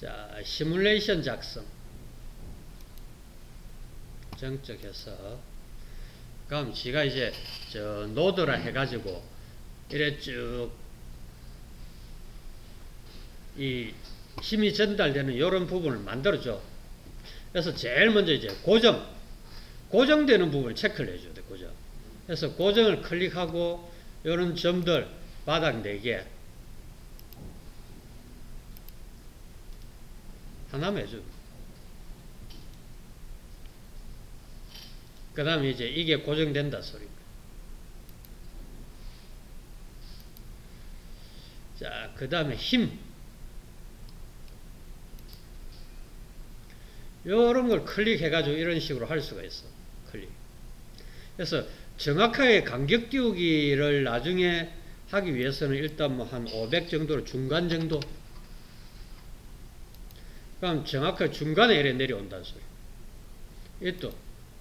자, 시뮬레이션 작성. 정적해서. 그럼 지가 이제 저 노드라 해가지고 이래 쭉 이 힘이 전달되는 이런 부분을 만들어줘. 그래서 제일 먼저 이제 고정, 고정되는 부분을 체크를 해줘야 돼, 고정. 그래서 고정을 클릭하고 이런 점들 바닥 4개 해줘. 그 다음에 이제 이게 고정된다 소리. 자, 그 다음에 힘. 요런 걸 클릭해가지고 이런 식으로 할 수가 있어. 클릭. 그래서 정확하게 간격 띄우기를 나중에 하기 위해서는 일단 뭐 한 500 정도로 중간 정도. 그럼 정확하게 중간에 이래 내려온다는 소리. 이또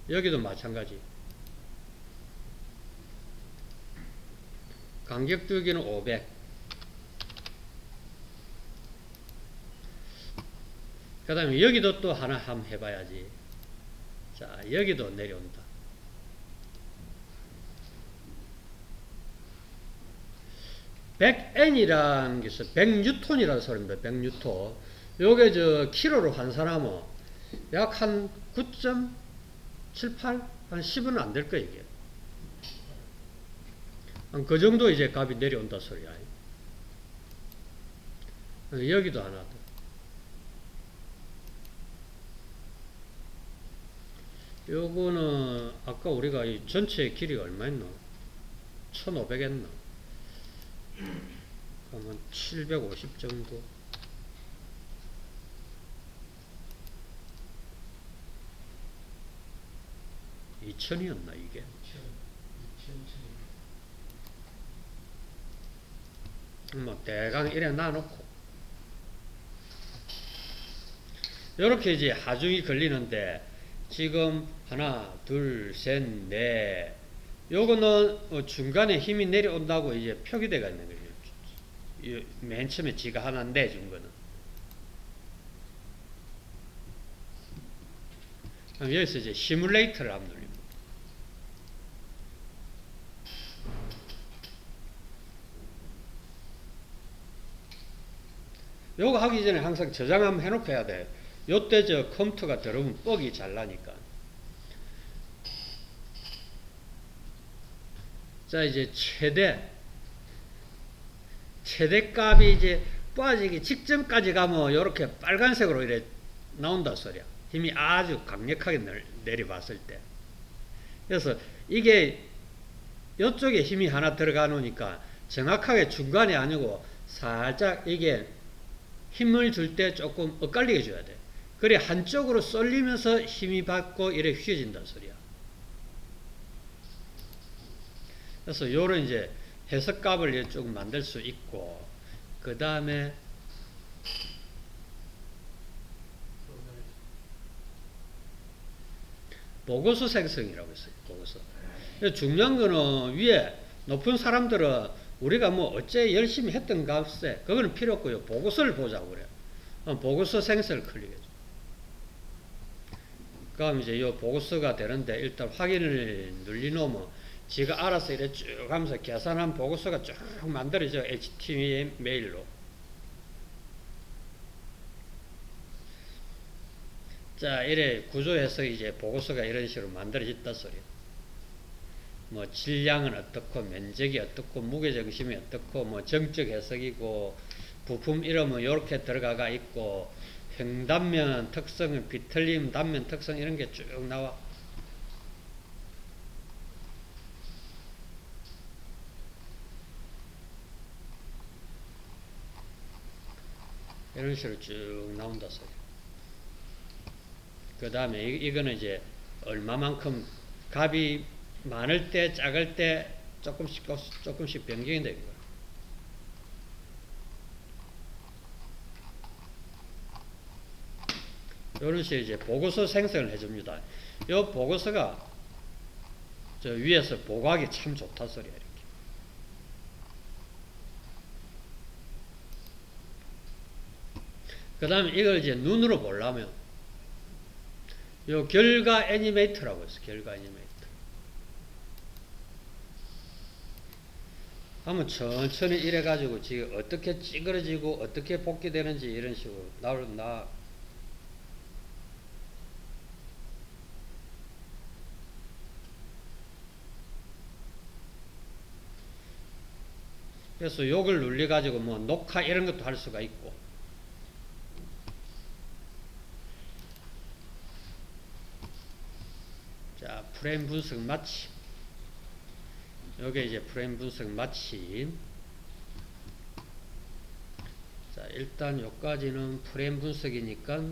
여기도 마찬가지. 간격 띄우기는 500. 그 다음에 여기도 또 하나 한번 해봐야지. 자, 여기도 내려온다. 백 n 이라는 게 있어. 100뉴턴이라는 소리입니다. 100뉴턴. 요게 저 키로로 환산하면 약 한 9.78? 한 10은 안 될 거야, 이게. 한 그 정도 이제 값이 내려온다 소리야. 여기도 하나 더. 요거는 아까 우리가 이 전체 길이가 얼마 했노? 1500 했나? 그러면 750 정도. 이천이었나 이게? 뭐 대강 이래 놔놓고 이렇게 이제 하중이 걸리는데 지금 하나 둘셋넷 요거는 어, 중간에 힘이 내려온다고 이제 표기돼가 있는. 이- 맨 처음에 지가 하나 내준 거는. 그럼 여기서 이제 시뮬레이터를 한번 눌립 요거 하기 전에 항상 저장 한번 해놓고 해야 돼. 요때 저 컴퓨터가 들어오면 뻑이 잘 나니까. 자, 이제 최대. 최대 값이 이제 빠지기 직전까지 가면 이렇게 빨간색으로 이래 나온다 소리야. 힘이 아주 강력하게 내- 내려봤을 때. 그래서 이게 이쪽에 힘이 하나 들어가 놓으니까 정확하게 중간이 아니고 살짝 이게 힘을 줄 때 조금 엇갈리게 줘야 돼. 그래 한쪽으로 쏠리면서 힘이 받고 이래 휘어진다는 소리야. 그래서 요런 이제 해석값을 조금 만들 수 있고 그 다음에 보고서 생성이라고 있어요. 보고서. 중요한 거는 위에 높은 사람들은 우리가 뭐 어째 열심히 했던 값에 그거는 필요 없고요. 보고서를 보자고 그래요. 어, 보고서 생성을 클릭해줘. 그럼 이제 이 보고서가 되는데 일단 확인을 눌리놓으면 지가 알아서 이래 쭉 하면서 계산한 보고서가 쭉 만들어져 HTML로. 자, 이래 구조해서 이제 보고서가 이런 식으로 만들어졌다 소리야. 뭐 질량은 어떻고 면적이 어떻고 무게중심이 어떻고 뭐 정적 해석이고 부품 이름은 이렇게 들어가가 있고 횡단면 특성은 비틀림 단면 특성 이런 게 쭉 나와. 이런 식으로 쭉 나온다 소리. 그 다음에 이거는 이제 얼마만큼 값이 많을 때 작을 때 조금씩 조금씩 변경이 거야. 이런 식으로 이제 보고서 생성을 해줍니다. 이 보고서가 저 위에서 보고하기 참 좋다 소리야 이렇게. 그 다음에 이걸 이제 눈으로 보려면 요 결과 애니메이터라고 있어 결과 애니메이터 한번 천천히 이래 가지고 지금 어떻게 찌그러지고 어떻게 복귀되는지 이런 식으로 나올 나. 그래서 요걸 눌려 가지고 뭐 녹화 이런 것도 할 수가 있고. 자 프레임 분석 마침 요게 이제 프레임 분석 마침. 자 일단 요까지는 프레임 분석이니까